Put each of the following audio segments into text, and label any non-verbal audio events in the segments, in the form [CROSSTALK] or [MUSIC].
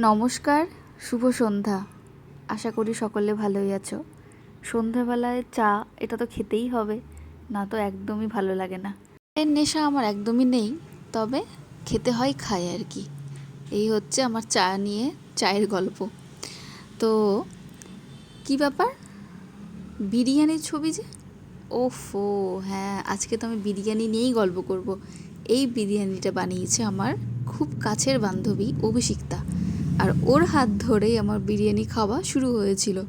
নমস্কার, শুভ সন্ধ্যা। আশা করি সকলে ভালোই আছো। সন্ধ্যাবেলায় চা, এটা তো খেতেই হবে, না তো একদমই ভালো লাগে না। এর নেশা আমার একদমই নেই, তবে খেতে হয় খাই আর কি। এই হচ্ছে আমার চা নিয়ে, চায়ের গল্প। তো, কি ব্যাপার? বিরিয়ানির ছবি যে? ওফো হ্যাঁ আজকে তো আমি বিরিয়ানি নিয়েই গল্প করব। এই বিরিয়ানিটা বানিয়েছে আমার খুব কাছের বান্ধবী অভিষিক্তা। আর ওর হাত ধরেই আমার বিরিয়ানি খাওয়া শুরু হয়েছিল।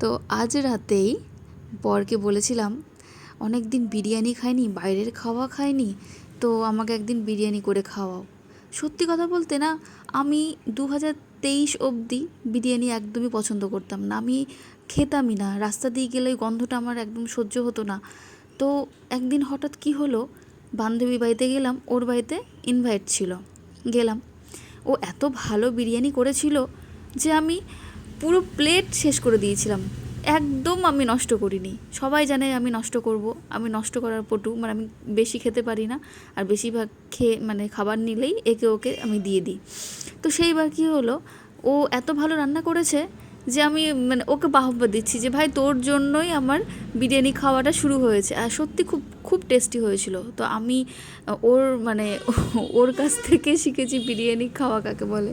তো আজ রাতেই বরকে বলেছিলাম, অনেক দিন বিরিয়ানি খাইনি, বাইরের খাওয়া খাইনি, তো আমাকে একদিন বিরিয়ানি করে খাওয়াও। সত্যি কথা বলতে না, আমি দু হাজার তেইশ অবধি বিরিয়ানি একদমই পছন্দ করতাম না। আমি খেতামই না, রাস্তা দিয়ে গেলে গন্ধটা আমার একদম সহ্য হতো না। তো একদিন হঠাৎ কি হলো বান্ধবী বাড়িতে গেলাম, ওর বাড়িতে ইনভাইট ছিল। গেলাম। ও এত ভালো বিরিয়ানি করেছিল যে আমি পুরো প্লেট শেষ করে দিয়েছিলাম। একদম আমি নষ্ট করিনি। সবাই জানে আমি নষ্ট করব। আমি নষ্ট করার পটু। মানে আমি বেশি খেতে পারি না। আর বেশিরভাগ খেয়ে মানে খাবার নিলেই একে ওকে আমি দিয়ে দিই। তো সেইবার কী হলো, ও এত ভালো রান্না করেছে যে আমি মানে ওকে বাহবা দিচ্ছি যে, ভাই, তোর জন্যই আমার বিরিয়ানি খাওয়াটা শুরু হয়েছে। আর সত্যি খুব খুব টেস্টি হয়েছিল। তো আমি ওর মানে [LAUGHS] ওর কাছ থেকে শিখেছি বিরিয়ানি খাওয়া কাকে বলে।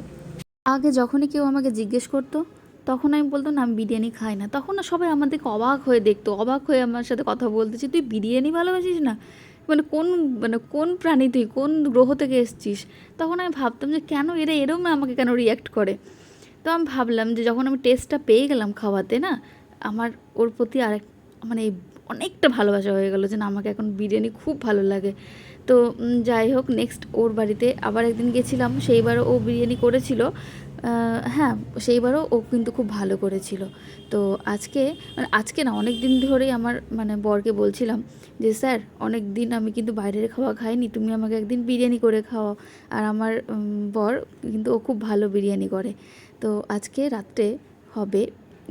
আগে যখনই কেউ আমাকে জিজ্ঞেস করতো, তখন আমি বলতাম, না, আমি বিরিয়ানি খাই না। তখন না সবাই আমাদেরকে অবাক হয়ে দেখতো, অবাক হয়ে আমার সাথে কথা বলতেছি তুই বিরিয়ানি ভালোবাসিস না? মানে কোন মানে কোন প্রাণী তুই? কোন গ্রহ থেকে এসছিস? তখন আমি ভাবতাম যে, কেন এরা এরম আমাকে কেন রিয়াক্ট করে? তো আমি ভাবলাম যে যখন আমি টেস্টটা পেয়ে গেলাম খাওয়াতে না, আমার ওর প্রতি আরেক মানে অনেকটা ভালোবাসা হয়ে গেলো যে না, আমাকে এখন বিরিয়ানি খুব ভালো লাগে। তো যাই হোক নেক্সট ওর বাড়িতে আবার একদিন গেছিলাম, সেইবারও ও বিরিয়ানি করেছিল। হ্যাঁ সেইবারও ও কিন্তু খুব ভালো করেছিল। তো আজকে মানে আজকে না অনেক দিন ধরেই আমার মানে বরকে বলছিলাম যে, স্যার অনেক দিন আমি কিন্তু বাইরের খাওয়া খাইনি, তুমি আমাকে একদিন বিরিয়ানি করে খাওয়াও। আর আমার বর কিন্তু ও খুব ভালো বিরিয়ানি করে। তো আজকে রাত্রে হবে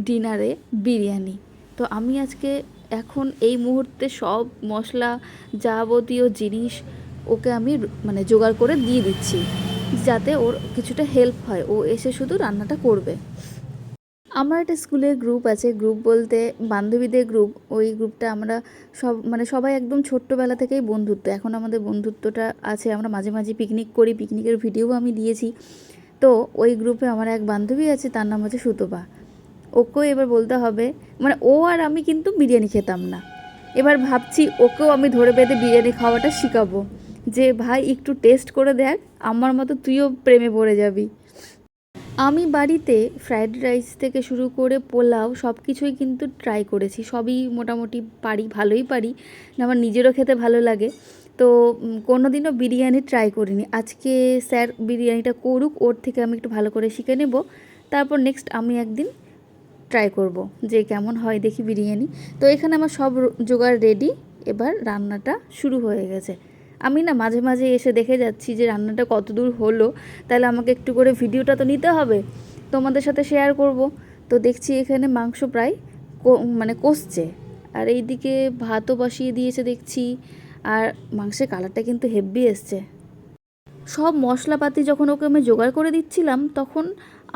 ডিনারে বিরিয়ানি। তো আমি আজকে এখন এই মুহূর্তে সব মশলা যাবতীয় জিনিস ওকে আমি মানে জোগাড় করে দিয়ে দিচ্ছি। যাতে ওর কিছুটা হেল্প হয়। ও এসে শুধু রান্নাটা করবে। আমার একটা স্কুলের গ্রুপ আছে। গ্রুপ বলতে বান্ধবীদের গ্রুপ ওই গ্রুপটা আমরা সব মানে সবাই একদম ছোট্টবেলা থেকেই বন্ধুত্ব। এখন আমাদের বন্ধুত্বটা আছে। আমরা মাঝে মাঝে পিকনিক করি। পিকনিকের ভিডিও আমি দিয়েছি। তো ওই গ্রুপে আমার এক বান্ধবী আছে। তার নাম হচ্ছে সুতপা। ওকেও এবার বলতে হবে মানে ও আর আমি কিন্তু বিরিয়ানি খেতাম না। এবার ভাবছি ওকেও আমি ধরে বেঁধে বিরিয়ানি খাওয়াটা শিখাবো। যে, ভাই, একটু টেস্ট করে দেখ, আমার মতো তুইও প্রেমে পড়ে যাবি। আমি বাড়িতে ফ্রায়েড রাইস থেকে শুরু করে পোলাও সব কিছুই কিন্তু ট্রাই করেছি। সবই মোটামুটি পারি, ভালোই পারি। আমার নিজেরও খেতে ভালো লাগে। তো কোনো দিনও বিরিয়ানি ট্রাই করিনি। আজকে স্যার বিরিয়ানিটা করুক, ওর থেকে আমি একটু ভালো করে শিখে নেব। তারপর নেক্সট আমি একদিন ট্রাই করব যে, কেমন হয় দেখি বিরিয়ানি। তো, এখানে আমার সব জোগাড় রেডি এবার রান্নাটা শুরু হয়ে গেছে। আমি না মাঝে মাঝে এসে দেখে যাচ্ছি যে রান্নাটা কত দূর হলো, তাহলে আমাকে একটু করে ভিডিওটা তো নিতে হবে। তোমাদের সাথে শেয়ার করব। তো দেখছি এখানে মাংস প্রায় মানে কষছে। আর এইদিকে ভাতও বসিয়ে দিয়েছে দেখছি। আর মাংসের কালারটা কিন্তু হেভি এসছে। সব মশলাপাতি যখন ওকে আমি জোগাড় করে দিচ্ছিলাম, তখন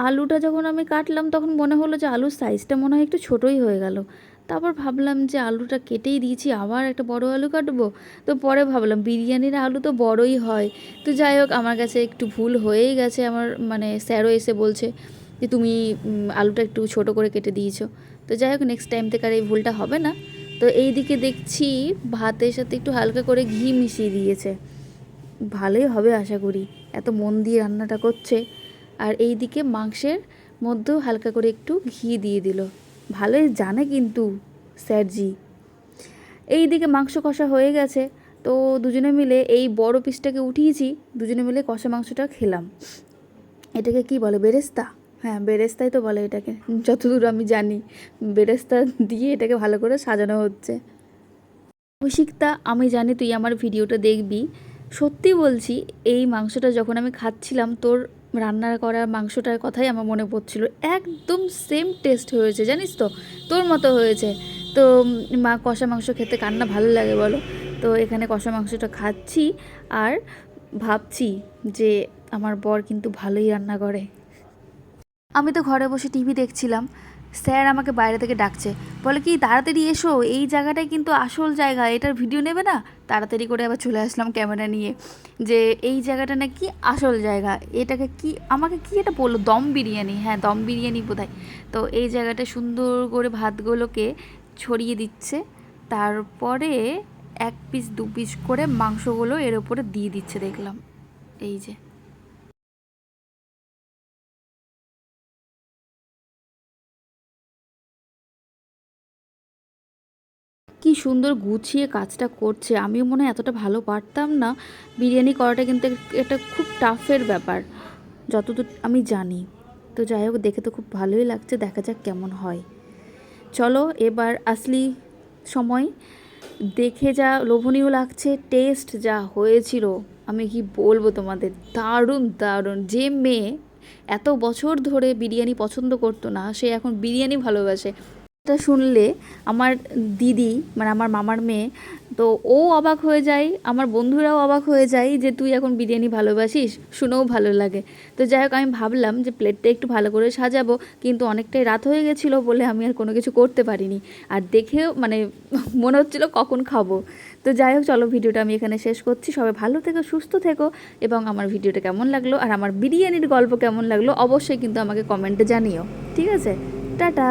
আলুটা যখন আমি কাটলাম, তখন মনে হলো যে আলুর সাইজটা মনে হয় একটু ছোটোই হয়ে গেল। তারপর ভাবলাম যে আলুটা কেটেই দিয়েছি, আবার একটা বড় আলু কাটবো। তো পরে ভাবলাম বিরিয়ানির আলু তো বড়ই হয়। তো যাই হোক, আমার কাছে একটু ভুল হয়েই গেছে আমার মানে স্যারও এসে বলছে যে তুমি আলুটা একটু ছোট করে কেটে দিয়েছ। তো যাই হোক নেক্সট টাইম থেকে আর এই ভুলটা হবে না। তো এই দিকে দেখছি ভাতের সাথে একটু হালকা করে ঘি মিশিয়ে দিয়েছে। ভালোই হবে আশা করি, এত মন দিয়ে রান্নাটা করছে। আর এই দিকে মাংসের মধ্যেও হালকা করে একটু ঘি দিয়ে দিল। ভালোই জানে কিন্তু স্যারজি। এই দিকে মাংস কষা হয়ে গেছে, তো দুজনে মিলে এই বড় পিসটাকে উঠিয়েছি, দুজনে মিলে কষা মাংসটা খেলাম। এটাকে কি বলে, বেরেস্তা? হ্যাঁ বেরেস্তাই তো বলে এটাকে, যতদূর আমি জানি। বেরেস্তা দিয়ে এটাকে ভালো করে সাজানো হচ্ছে। অভিষিক্তা, আমি জানি তুই আমার ভিডিওটা দেখবি। সত্যি বলছি, এই মাংসটা যখন আমি খাচ্ছিলাম, তোর রান্না করা, মাংসটার কথাই আমার মনে পড়ছিল। একদম সেম টেস্ট হয়েছে, জানিস তো? তোর মতো হয়েছে। তো মা কষা মাংস খেতে কান্না ভালো লাগে বলো? তো এখানে কষা মাংসটা খাচ্ছি আর ভাবছি যে আমার বর কিন্তু ভালোই রান্না করে। আমি তো ঘরে বসে টিভি দেখছিলাম। স্যার আমাকে বাইরে থেকে ডাকছে। বলে কি, তাড়াতাড়ি এসো, এই জায়গাটাই কিন্তু আসল জায়গা, এটার ভিডিও নেবে না? তাড়াতাড়ি করে আবার চলে আসলাম ক্যামেরা নিয়ে, যে এই জায়গাটা নাকি আসল জায়গা, এটাকে কি, আমাকে কি এটা বলল? দম বিরিয়ানি হ্যাঁ দম বিরিয়ানি বোধহয়। তো এই জায়গাটা সুন্দর করে ভাতগুলোকে ছড়িয়ে দিচ্ছে, তারপরে এক পিস দু পিস করে মাংসগুলো এর উপরে দিয়ে দিচ্ছে, দেখলাম। এই যে। কি সুন্দর গুছিয়ে কাজটা করছে, আমিও মনে হয় এতটা ভালো পারতাম না। বিরিয়ানি করাটা কিন্তু এটা খুব টাফের ব্যাপার, যতদূর আমি জানি। তো যাই হোক, দেখে তো খুব ভালোই লাগছে, দেখা যাক কেমন হয়। চলো এবার আসলি সময়, দেখে যা লোভনীয় লাগছে টেস্ট যা হয়েছিল, আমি কি বলব তোমাদের, দারুণ দারুণ। যে মেয়ে এত বছর ধরে বিরিয়ানি পছন্দ করতো না, সে এখন বিরিয়ানি ভালোবাসে। এটা শুনলে আমার দিদি মানে আমার মামার মেয়ে, তো ও অবাক হয়ে যায়, আমার বন্ধুরাও অবাক হয়ে যায় যে তুই এখন বিরিয়ানি ভালোবাসিস, শুনেও ভালো লাগে। তো যাই হোক, আমি ভাবলাম যে প্লেটটা একটু ভালো করে সাজাবো, কিন্তু অনেকটাই রাত হয়ে গেছিল বলে আমি আর কোনো কিছু করতে পারিনি। আর দেখেও মানে [LAUGHS] মনে হচ্ছিল কখন খাব। তো যাই হোক, চলো ভিডিওটা আমি এখানে শেষ করছি। সবাই ভালো থেকো, সুস্থ থেকো, এবং আমার ভিডিওটা কেমন লাগল আর আমার বিরিয়ানির গল্প কেমন লাগল, অবশ্যই কিন্তু আমাকে কমেন্টে জানিও। ঠিক আছে? টাটা!